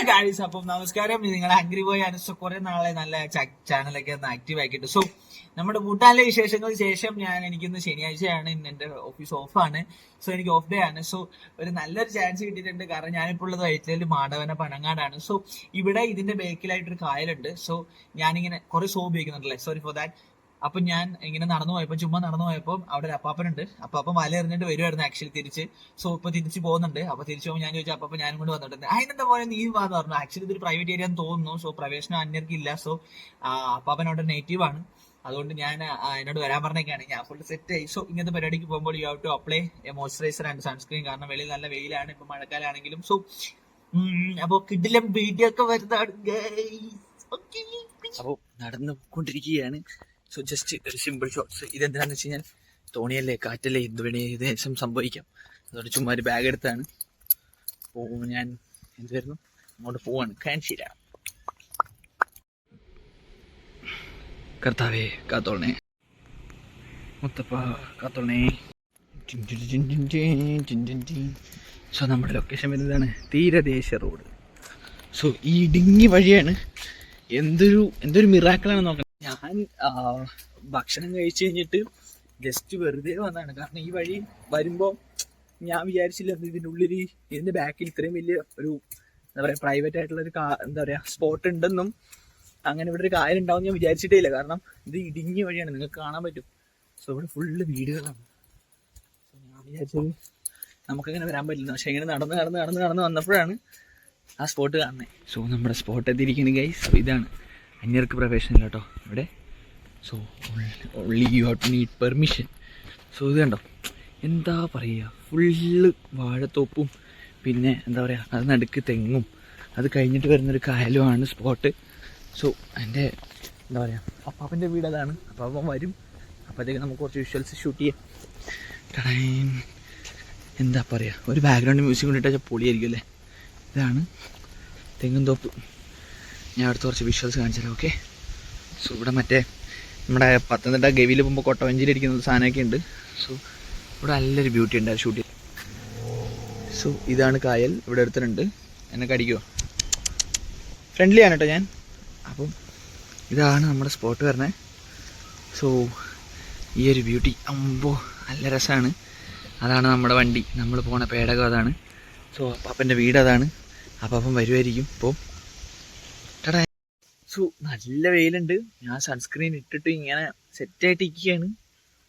Guys അപ്പം നമസ്കാരം. നിങ്ങൾ ആംഗ്രി ബോയ് അനുസ കുറെ നാളെ നല്ല ചാനലൊക്കെ ഒന്ന് ആക്റ്റീവ് ആക്കിയിട്ട്. സോ നമ്മുടെ ഭൂട്ടാനിലെ വിശേഷങ്ങൾക്ക് ശേഷം ഞാൻ എനിക്കിന്ന് ശനിയാഴ്ചയാണ്. ഇന്ന് എന്റെ ഓഫീസ് ഓഫാണ് സോ എനിക്ക് ഓഫ് ഡേ ആണ്. സോ ഒരു നല്ലൊരു ചാൻസ് കിട്ടിയിട്ടുണ്ട്. കാരണം ഞാനിപ്പോൾ ഉള്ളത് വയറ്റിൽ മാടവന പനങ്ങാടാണ്. സോ ഇവിടെ ഇതിന്റെ ബേക്കിലായിട്ടൊരു കായലുണ്ട്. സോ ഞാനിങ്ങനെ കുറെ സോ ഉപയോഗിക്കുന്നുണ്ടല്ലേ? സോറി ഫോർ ദാറ്റ് അപ്പൊ ഞാൻ ഇങ്ങനെ നടന്നു പോയപ്പോ ചുമ്മാ നടന്നു പോയപ്പോ അവിടെ ഒരു അപ്പാപ്പനുണ്ട്. അപ്പാപ്പൻ വല എറിഞ്ഞിട്ട് വരുമായിരുന്നു ആക്ച്വലി തിരിച്ച്. സോ ഇപ്പൊ തിരിച്ച് പോകുന്നുണ്ട്. അപ്പൊ തിരിച്ചു പോകുമ്പോൾ ഞാൻ ചോദിച്ചു അപ്പൊ ഞാനും കൊണ്ട് വന്നിട്ടുണ്ട്. അതിനെന്താ പോലെ നീ വാന്ന് പറഞ്ഞു. ആക്ച്വലി ഇതൊരു പ്രൈവറ്റ് ഏരിയ എന്ന് തോന്നുന്നു. സോ പ്രവേശനം അന്യർക്കില്ല സോ അപ്പാപ്പൻ അവിടെ നേറ്റീവ് ആണ്. അതുകൊണ്ട് ഞാൻ എന്നോട് വരാൻ പറഞ്ഞേക്കാണ്. ഞാൻ ഫുൾ സെറ്റ് ആയി. സോ ഇങ്ങനത്തെ പരിപാടിക്ക് പോകുമ്പോൾ you have to apply a moisturiser and sunscreen കാരണം വെളിയിൽ നല്ല വെയിലാണ്. ഇപ്പൊ മഴക്കാലാണെങ്കിലും. സോ അപ്പൊ കിഡിലും വീഡിയോ ഒക്കെ വരുന്നതാണ് അപ്പോൾ നടന്നു കൊണ്ടിരിക്കുകയാണ് സോ ജസ്റ്റ് ഒരു സിമ്പിൾ ഷോട്ട്സ് ഇതെന്തിനാന്ന് വെച്ച് കഴിഞ്ഞാൽ തോണിയല്ലേ കാറ്റല്ലേ എന്ത് വേണേ ഏകദേശം സംഭവിക്കാം. അതുകൊണ്ട് ചുമ്മാ ഒരു ബാഗ് എടുത്താണ്. പോകും ഞാൻ എന്ത് വരുന്നു അങ്ങോട്ട് പോവാണ്. കാൻഷീല കർത്താവേ കാത്തോളണേ. മുത്തപ്പ കാത്തോളണേ. സോ നമ്മുടെ ലൊക്കേഷൻ വരുന്നതാണ് തീരദേശ റോഡ് സോ ഈ ഇടുങ്ങി വഴിയാണ് എന്തൊരു എന്തൊരു മിറാക്കിളാണ് നോക്കണം. ഞാൻ ഭക്ഷണം കഴിച്ചു കഴിഞ്ഞിട്ട് ജസ്റ്റ് വെറുതെ വന്നതാണ്. കാരണം ഈ വഴി വരുമ്പോൾ ഞാൻ വിചാരിച്ചില്ല ഇതിന്റെ ഉള്ളിൽ ഇതിന്റെ ബാക്കിൽ ഇത്രയും വലിയ ഒരു എന്താ പറയുക പ്രൈവറ്റ് ആയിട്ടുള്ള ഒരു എന്താ പറയുക സ്പോട്ട് ഉണ്ടെന്നും അങ്ങനെ ഇവിടെ ഒരു കാര്യം ഉണ്ടാവും ഞാൻ വിചാരിച്ചിട്ടേ ഇല്ല. കാരണം ഇത് ഇടുങ്ങിയ വഴിയാണ് നിങ്ങൾക്ക് കാണാൻ പറ്റും. സോ ഇവിടെ ഫുള്ള് വീടുകളാണ്. സോ ഞാൻ വിചാരിച്ചത് നമുക്കങ്ങനെ വരാൻ പറ്റില്ല. പക്ഷെ ഇങ്ങനെ നടന്ന് നടന്ന് നടന്ന് നടന്ന് വന്നപ്പോഴാണ് ആ സ്പോട്ട് കാണുന്നത്. സോ നമ്മുടെ സ്പോട്ട് എത്തിയിരിക്കുന്നത് ഗൈസ് ഇതാണ്. അന്യർക്ക് പ്രവേശനം കേട്ടോ. ഇവിടെ so only you have to need permission so ഇത് കണ്ടോ? എന്താ പറയുക? ഫുള്ള് വാഴത്തോപ്പും പിന്നെ എന്താ പറയുക അത് നടുക്ക് തെങ്ങും. അത് കഴിഞ്ഞിട്ട് വരുന്നൊരു കായലുമാണ് സ്പോട്ട് സോ എന്റെ എന്താ പറയുക അപ്പാപ്പന്റെ വീട് അതാണ്. അപ്പാപ്പൻ വരും. അപ്പോഴത്തേക്ക് നമുക്ക് കുറച്ച് വിഷ്വൽസ് ഷൂട്ട് ചെയ്യാം. ടടേം. എന്താ പറയുക? ഒരു ബാക്ക്ഗ്രൗണ്ട് മ്യൂസിക് കൊണ്ടിട്ട് പൊളിയായിരിക്കും അല്ലേ? ഇതാണ് തെങ്ങും തോപ്പ്. ഞാൻ അടുത്ത് കുറച്ച് വിഷ്വൽസ് കാണിച്ചു തരാം ഓക്കെ സോ ഇവിടെ മറ്റേ നമ്മുടെ പത്തനംതിട്ട ഗവിയിൽ പോകുമ്പോൾ കൊട്ടവഞ്ചിയിൽ ഇരിക്കുന്ന സാധനമൊക്കെ ഉണ്ട്. സോ ഇവിടെ നല്ലൊരു ബ്യൂട്ടി ഉണ്ട്. ഷൂട്ട് ചെയ്ത്. സോ ഇതാണ് കായൽ. ഇവിടെ എടുത്തിട്ടുണ്ട് എന്നെ കടിക്കുമോ ഫ്രണ്ട്ലി ആണ് കേട്ടോ ഞാൻ. അപ്പം ഇതാണ് നമ്മുടെ സ്പോട്ട് വരുന്നത് സോ ഈ ഒരു ബ്യൂട്ടി അമ്പോ നല്ല രസമാണ് അതാണ് നമ്മുടെ വണ്ടി. നമ്മൾ പോണ പേടകം അതാണ്. സോ അപ്പാപ്പന്റെ വീട് അതാണ്. അപ്പാപ്പൻ വരുമായിരിക്കും ഇപ്പോൾ സോ നല്ല വെയിലുണ്ട്. ഞാൻ സൺസ്ക്രീൻ ഇട്ടിട്ട് ഇങ്ങനെ സെറ്റായിട്ട് ഇരിക്കുകയാണ്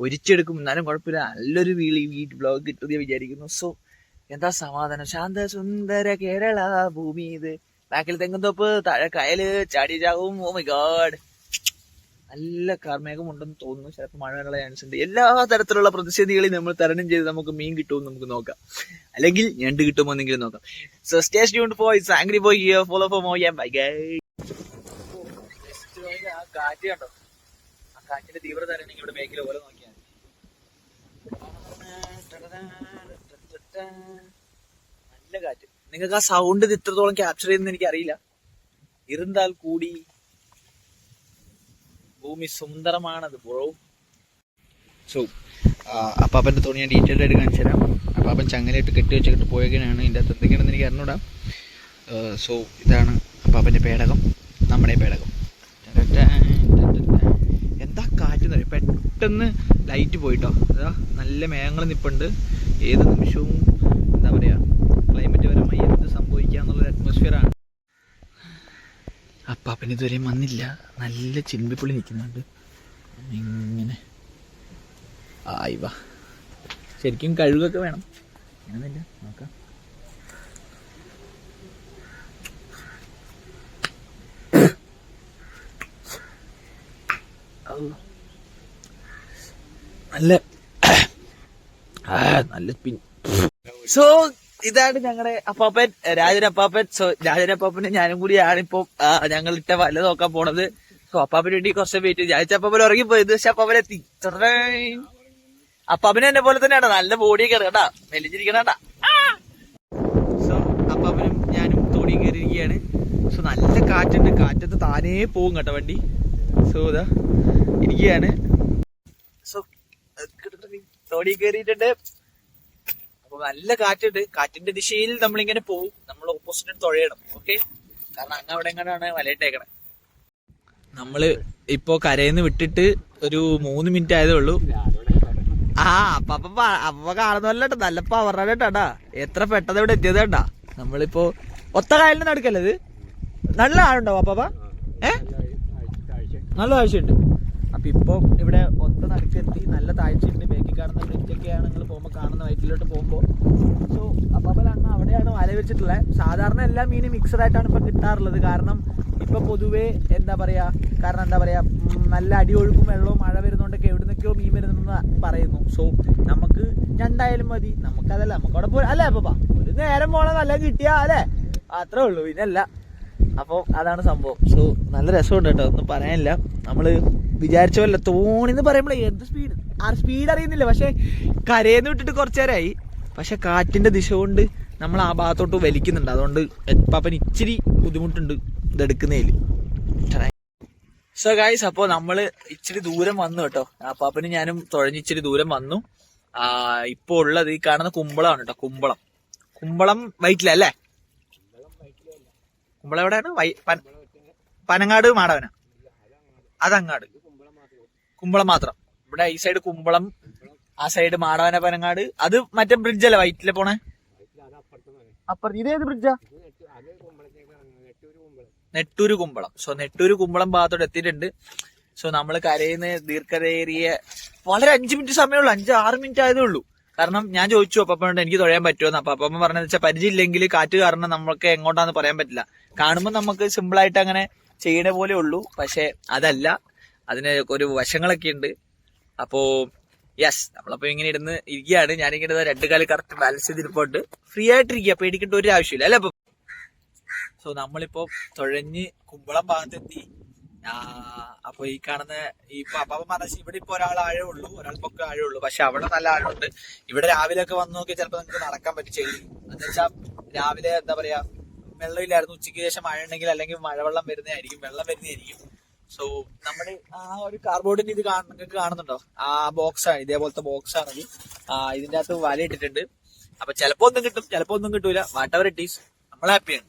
ഒരിച്ചെടുക്കും. എന്നാലും കുഴപ്പമില്ല. നല്ലൊരു വീട് വീട്ട് ബ്ലോഗ് കിട്ടുക വിചാരിക്കുന്നു. സോ എന്താ സമാധാനം? ശാന്ത സുന്ദര കേരള ഭൂമി ഇത്. ബാക്കിൽ തെങ്ങുന്തോപ്പ് താഴെ കയൽ ചാടി ചാവും ഓ മൈ ഗാഡ് നല്ല കാർമേഘം ഉണ്ടെന്ന് തോന്നുന്നു. ചിലപ്പോൾ മഴ വരാനുള്ള ചാൻസ് ഉണ്ട്. എല്ലാ തരത്തിലുള്ള പ്രതിസന്ധികളെയും നമ്മൾ തരണം ചെയ്ത് നമുക്ക് മീൻ കിട്ടുമെന്ന് നമുക്ക് നോക്കാം. അല്ലെങ്കിൽ ഞണ്ട് കിട്ടുമോ എന്നെങ്കിലും നോക്കാം. So stay tuned for its follow for more bye guy കാറ്റ് കണ്ടോ? ആ കാറ്റിന്റെ തീവ്രത അറിയണമെങ്കിൽ ഇവിടെ മേഖല ഓരോ നോക്കിയാൽ നല്ല കാറ്റ്. നിങ്ങൾക്ക് ആ സൗണ്ട് ഇത് ഇത്രത്തോളം ക്യാപ്ചർ ചെയ്യുന്ന എനിക്ക് അറിയില്ല ഇരുന്നാൽ കൂടി ഭൂമി സുന്ദരമാണത് ബ്രോ സോ അപ്പാപ്പന്റെ തോണി ഞാൻ ഡീറ്റെയിൽഡ് ആയിട്ട് കാണിച്ചു തരാം. അപ്പാപ്പൻ ചങ്ങലയിട്ട് കെട്ടി വെച്ചിട്ട് പോയതിനാണ് ഇതിന്റെ അകത്ത് എന്തൊക്കെയാണെന്ന് എനിക്ക് അറിഞ്ഞൂടാം. സോ ഇതാണ് അപ്പാപ്പന്റെ പേടകം. നമ്മുടെ പേടകം എന്താ കാറ്റ് എന്ന് പറയും പെട്ടെന്ന് ലൈറ്റ് പോയിട്ടോ. അതാ നല്ല മേഘങ്ങൾ നിപ്പുണ്ട്. ഏത് നിമിഷവും എന്താ പറയുക ക്ലൈമറ്റ് പരമായി എന്ത് സംഭവിക്കാന്നുള്ളൊരു അറ്റ്മോസ്ഫിയറാണ് അപ്പാപ്പൻ ഇതുവരെയും വന്നില്ല. നല്ല ചിമ്പിപ്പുള്ളി നിൽക്കുന്നുണ്ട്. ഇങ്ങനെ. ആയി വാ. ശരിക്കും കഴുകൊക്കെ വേണം. അങ്ങനെയല്ല നോക്കാം. ഔ. നല്ല നല്ല പിൻ സോ ഇതാണ് ഞങ്ങളുടെ അപ്പാപ്പൻ രാജൻ അപ്പാപ്പൻ. സോ രാജൻ അപ്പാപ്പനും ഞാനും കൂടിയാണ് ഇപ്പൊ ഞങ്ങൾ ഇട്ട വല നോക്കാൻ പോണത്. സോ അപ്പാപ്പന് വേണ്ടി കുറച്ച് വെയിറ്റ് രാജ അപ്പാപ്പൻ ഇറങ്ങിപ്പോയത് പക്ഷെ അപ്പാപ്പൻ എത്തി. അപ്പാപ്പന് എന്നെ പോലെ തന്നെയാണ്. നല്ല ബോഡിയൊക്കെ കേട്ടാ. മെലിഞ്ഞിരിക്കണ സോ അപ്പാപ്പനും ഞാനും തോടി കയറിയിരിക്കുകയാണ്. സോ നല്ല കാറ്റുണ്ട്. കാറ്റത്ത് താനേ പോകും കേട്ടോ വണ്ടി. സോ ഇതാ ഇരിക്കുകയാണ്. തോണി കയറിയിട്ടുണ്ട് അപ്പൊ നല്ല കാറ്റുണ്ട് കാറ്റിന്റെ ദിശയിൽ നമ്മളിങ്ങനെ പോകും നമ്മൾ ഓപ്പോസിറ്റ് തുഴയണം ഓക്കെ കാരണം അങ്ങ് അവിടെ എങ്ങനെയാണ് വലയിട്ടേക്കണേ നമ്മൾ ഇപ്പോ കരയിന്ന് വിട്ടിട്ട് ഒരു മൂന്ന് മിനിറ്റ് ആയതേ ഉള്ളൂ ആ അപ്പൊ അപ്പൊ കാണുന്നല്ലോ നല്ല പവറാണ് എത്ര പെട്ടെന്ന് ഇവിടെ എത്തിയത് കേട്ടാ നമ്മളിപ്പോ ഒത്ത കായലിന്റെ നടക്കല്ലേ ഇത് നല്ല ആളുണ്ടോ അപ്പാ ഏ നല്ല താഴ്ചയുണ്ട് അപ്പൊ ഇപ്പോൾ ഇവിടെ ഒത്ത നടുക്കെത്തി നല്ല താഴ്ചയുണ്ട്. ബേക്കിൽ കാണുന്ന ബ്രിഡ്ജൊക്കെയാണ് നിങ്ങൾ പോകുമ്പോൾ കാണുന്ന വയറ്റിലോട്ട് പോകുമ്പോൾ സോ അപ്പാപ്പലാണ് അവിടെയാണ് വല വെച്ചിട്ടുള്ളത് സാധാരണ എല്ലാ മീനും മിക്സഡ് ആയിട്ടാണ് ഇപ്പൊ കിട്ടാറുള്ളത്. കാരണം ഇപ്പം പൊതുവേ എന്താ പറയുക കാരണം എന്താ പറയുക നല്ല അടിയൊഴുക്കും വെള്ളവും മഴ വരുന്നോണ്ടൊക്കെ എവിടുന്നൊക്കെയോ മീൻ വരുന്നെന്ന് പറയുന്നു. സോ നമുക്ക് രണ്ടായാലും മതി. നമുക്കതല്ല നമുക്ക് അവിടെ പോയി അല്ലേ അപ്പാ ഒരു നേരം പോണ നല്ല കിട്ടിയാ അല്ലേ? അത്രേ ഉള്ളൂ പിന്നല്ല. അപ്പോൾ അതാണ് സംഭവം. സോ നല്ല രസമുണ്ട് കേട്ടോ ഒന്നും പറയാനില്ല. നമ്മൾ വിചാരിച്ച പോലെ തോണിന്ന് പറയുമ്പോൾ എന്ത് സ്പീഡ് ആ സ്പീഡ് അറിയുന്നില്ല പക്ഷെ കരയെന്ന് വിട്ടിട്ട് കുറച്ചു നേരമായി പക്ഷെ കാറ്റിന്റെ ദിശ കൊണ്ട് നമ്മൾ ആ ഭാഗത്തോട്ട് വലിക്കുന്നുണ്ട്. അതുകൊണ്ട് പാപ്പൻ ഇച്ചിരി ബുദ്ധിമുട്ടുണ്ട് ഇതെടുക്കുന്നതിൽ സോ ഗായ്സ് അപ്പോ നമ്മൾ ഇച്ചിരി ദൂരം വന്നു കേട്ടോ. പാപ്പനും ഞാനും തുഴഞ്ഞ് ഇച്ചിരി ദൂരം വന്നു. ആ ഇപ്പൊ ഉള്ളത് ഈ കാണുന്ന കുമ്പളമാണ് കേട്ടോ കുമ്പളം. കുമ്പളം വൈറ്റിലല്ലേ കുമ്പളം എവിടെയാണ്? പനങ്ങാട് മാടവന. അതങ്ങാട്. കുമ്പളം മാത്രം. ഇവിടെ ഈ സൈഡ് കുമ്പളം ആ സൈഡ് മാടവന പനങ്ങാട്. അത് മറ്റേ ബ്രിഡ്ജ് ബ്രിഡ്ജല്ലേ വൈറ്റിലെ പോണേ? അപ്പുറത്ത്. ഇതേത് ബ്രിഡ്ജാ നെട്ടൂര് കുമ്പളം. സോ നെട്ടൂര് കുമ്പളം ഭാഗത്തോട് എത്തിയിട്ടുണ്ട്. സോ നമ്മൾ കരയുന്ന ദീർഘതയേറിയ വളരെ അഞ്ചു മിനിറ്റ് സമയമുള്ളൂ അഞ്ച് ആറ് മിനിറ്റ് ആയതേ ഉള്ളൂ. കാരണം ഞാൻ ചോദിച്ചു അപ്പപ്പോണ്ട് എനിക്ക് തുഴയാൻ പറ്റുമെന്ന് അപ്പൊ അപ്പം പറഞ്ഞ വെച്ചാൽ പരിചയമില്ലെങ്കിൽ കാറ്റ് കാരണം നമുക്ക് എങ്ങോട്ടാന്ന് പറയാൻ പറ്റില്ല. കാണുമ്പോൾ നമുക്ക് സിമ്പിൾ ആയിട്ട് അങ്ങനെ ചെയ്യണ പോലെ ഉള്ളൂ. പക്ഷെ അതല്ല. അതിന് ഒരു വശങ്ങളൊക്കെ ഉണ്ട്. അപ്പോ യെസ് നമ്മളപ്പോ ഇങ്ങനെ ഇരുന്ന് ഇരിക്കുകയാണ്. ഞാനിങ്ങനെ രണ്ട് കാലം കറക്റ്റ് ബാലൻസ് ചെയ്തിരിപ്പോണ്ട്. ഫ്രീ ആയിട്ടിരിക്കുക. പേടിക്കേണ്ട ഒരു ആവശ്യമില്ല. അല്ലേ അപ്പൊ? സോ നമ്മളിപ്പോ തുഴഞ്ഞ് കുമ്പളം ഭാഗത്തെത്തി. അപ്പൊ ഈ കാണുന്ന ഈ അപ്പാപ്പ പറഞ്ഞ ഇവിടെ ഇപ്പൊ ഒരാൾ ആഴേ ഉള്ളൂ. ഒരാൾ പൊക്കെ ആഴേ ഉള്ളൂ. പക്ഷെ അവിടെ നല്ല ആഴമുണ്ട്. ഇവിടെ രാവിലെ ഒക്കെ വന്നു നോക്കിയാൽ ചിലപ്പോൾ നമുക്ക് നടക്കാൻ പറ്റും ചെളി. എന്ന് വെച്ചാൽ രാവിലെ എന്താ പറയാ വെള്ളമില്ലായിരുന്നു. ഉച്ചയ്ക്ക് ശേഷം മഴ ഉണ്ടെങ്കിൽ അല്ലെങ്കിൽ മഴവെള്ളം വരുന്നതായിരിക്കും. വെള്ളം വരുന്നതായിരിക്കും. സോ നമ്മുടെ ആ ഒരു കാർബോർഡിന്റെ ഇത് നിങ്ങൾക്ക് കാണുന്നുണ്ടോ? ആ ബോക്സ് ആണ് ഇതേപോലത്തെ ബോക്സ് ആണെങ്കിൽ ഇതിന്റെ അകത്ത് വല ഇട്ടിട്ടുണ്ട്. അപ്പൊ ചിലപ്പോ ഒന്നും കിട്ടും ചിലപ്പോ ഒന്നും കിട്ടൂല. വാട്ട് എവർ ഇറ്റ് ഈസ് നമ്മൾ ഹാപ്പിയാണ്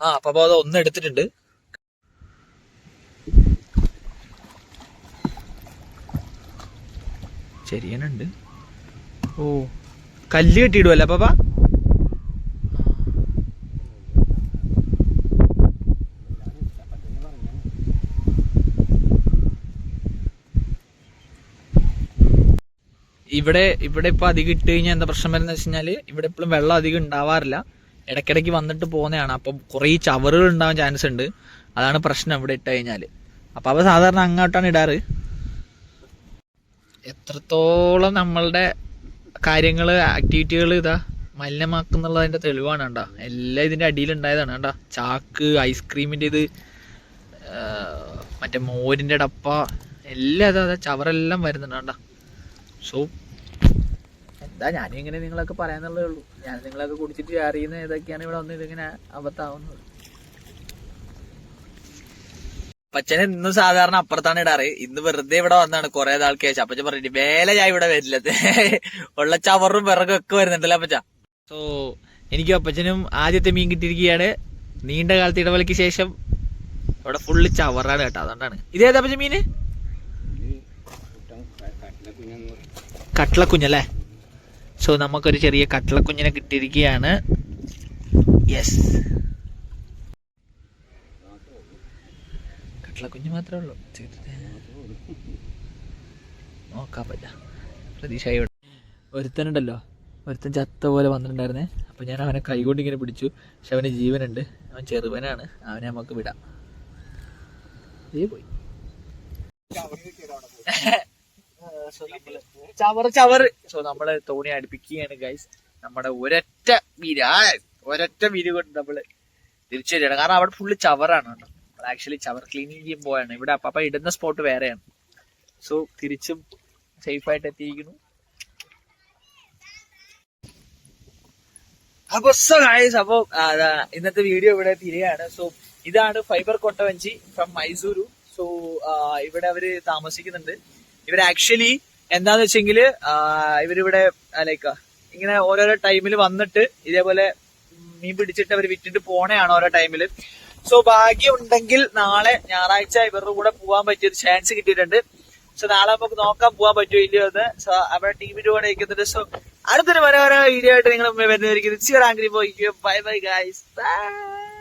ആ അപ്പൊ അത് ഒന്ന് എടുത്തിട്ടുണ്ട്. ശരിയാനുണ്ട് ഓ കല്ല് കെട്ടിയിടുവല്ലേ പാപ്പ ഇവിടെ ഇവിടെ ഇപ്പൊ അധികം ഇട്ട് കഴിഞ്ഞാൽ എന്താ പ്രശ്നം വരുന്നത് വെച്ച് ഇവിടെ ഇപ്പോഴും വെള്ളം അധികം ഉണ്ടാവാറില്ല. ഇടയ്ക്കിടയ്ക്ക് വന്നിട്ട് പോകുന്നതാണ് അപ്പം കുറേ ചവറുകൾ ഉണ്ടാവാൻ ചാൻസ് ഉണ്ട്. അതാണ് പ്രശ്നം ഇവിടെ ഇട്ട് കഴിഞ്ഞാൽ. അപ്പൊ അവ സാധാരണ അങ്ങോട്ടാണ് ഇടാറ്. എത്രത്തോളം നമ്മളുടെ കാര്യങ്ങൾ ആക്ടിവിറ്റികൾ ഇതാ മലിനമാക്കുന്നുള്ളതിന്റെ തെളിവാണ് കണ്ട. എല്ലാം ഇതിന്റെ അടിയിൽ ഉണ്ടായതാണ് കണ്ട. ചാക്ക് ഐസ്ക്രീമിന്റെ ഇത് മറ്റേ മോരിന്റെ ഡപ്പ എല്ലാം അതാ ചവറെല്ലാം വരുന്നുണ്ട് കണ്ട. സോ എന്താ ഞാനിങ്ങനെ ഇങ്ങനെ നിങ്ങളൊക്കെ പറയാന്നുള്ളതേ ഉള്ളൂ. ഞാൻ നിങ്ങളൊക്കെ കുടിച്ചിട്ട് അറിയുന്ന ഏതൊക്കെയാണ് ഇവിടെ വന്ന് ഇതിങ്ങനെ അബദ്ധമാവുന്നത് പച്ചനെ ഇന്ന് സാധാരണ അപ്പുറത്താണ് ഇടാറ്. ഇന്ന് വെറുതെ ഇവിടെ വന്നാണ് കുറെ നാൾക്ക് ശേഷം അപ്പച്ച പറഞ്ഞിട്ട് വേല ഞാൻ ഇവിടെ വരില്ല ഉള്ള ചവറും വിറകും ഒക്കെ വരുന്നുണ്ടല്ലോ അപ്പച്ച. സോ എനിക്കും അപ്പച്ചനും ആദ്യത്തെ മീൻ കിട്ടിയിരിക്കുകയാണ്. നീണ്ട കാലത്ത് ഇടവേളയ്ക്ക് ശേഷം ഇവിടെ ഫുള്ള് ചവറാണ് കേട്ടോ അതുകൊണ്ടാണ്. ഇതേതാ അപ്പച്ച മീന് കട്ട്ളക്കുഞ്ഞല്ലേ? സോ നമുക്കൊരു ചെറിയ കട്ടളക്കുഞ്ഞിനെ കിട്ടിയിരിക്കുകയാണ്. യെസ് കട്ടളക്കുഞ്ഞ് മാത്രമേ ഉള്ളൂ. നോക്കാൻ പറ്റാ പ്രതീക്ഷ ഒരുത്തനുണ്ടല്ലോ. ഒരുത്തൻ ചത്ത പോലെ വന്നിട്ടുണ്ടായിരുന്നേ. അപ്പൊ ഞാൻ അവനെ കൈകൊണ്ട് ഇങ്ങനെ പിടിച്ചു. പക്ഷെ അവന് ജീവനുണ്ട്. അവൻ ചെറുവനാണ്. അവനെ നമുക്ക് വിടാം. പോയി. സോ നമ്മൾ ചവറ് ചവറ്. സോ നമ്മൾ തോണി അടുപ്പിക്കുകയാണ് ഗൈസ് നമ്മുടെ ഒരൊറ്റ വിര ആ ഒരൊറ്റ വിര കൊണ്ട് നമ്മൾ തിരിച്ചു വരികയാണ്. കാരണം അവിടെ ഫുള്ള് ചവറാണ് കേട്ടോ. ആക്ച്വലി ചവർ ക്ലീനിങ് ചെയ്യാൻ പോവാണ്. ഇവിടെ അപ്പ ഇടുന്ന സ്പോട്ട് വേറെയാണ്. സോ തിരിച്ചും സേഫ് ആയിട്ട് എത്തിയിരിക്കുന്നു. അപ്പൊ സോ ഗൈസ് അപ്പൊ ഇന്നത്തെ വീഡിയോ ഇവിടെ തിരികെയാണ്. സോ ഇതാണ് ഫൈബർ കൊട്ടവഞ്ചി ഫ്രം മൈസൂരു സോ ഇവിടെ അവർ താമസിക്കുന്നുണ്ട്. ഇവർ ആക്ച്വലി എന്താന്ന് വെച്ചെങ്കിൽ ഇവരിവിടെ ലൈക്ക് ഇങ്ങനെ ഓരോരോ ടൈമിൽ വന്നിട്ട് ഇതേപോലെ മീൻ പിടിച്ചിട്ട് അവർ വിറ്റിട്ട് പോണേയാണ് ഓരോ ടൈമിൽ സോ ഭാഗ്യം ഉണ്ടെങ്കിൽ നാളെ ഞായറാഴ്ച ഇവരുടെ കൂടെ പോകാൻ പറ്റിയ ചാൻസ് കിട്ടിയിട്ടുണ്ട്. സോ നാളെ നമുക്ക് നോക്കാൻ പോകാൻ പറ്റുമോ ഇല്ലയോ എന്ന്. സോ അവരുടെ ടീമിന്റെ കൂടെ ഇരിക്കുന്നുണ്ട്. സോ അടുത്തൊരു മനോഹര വീഡിയോ ആയിട്ട് നിങ്ങൾ വരുന്നതായിരിക്കും. By bye guys by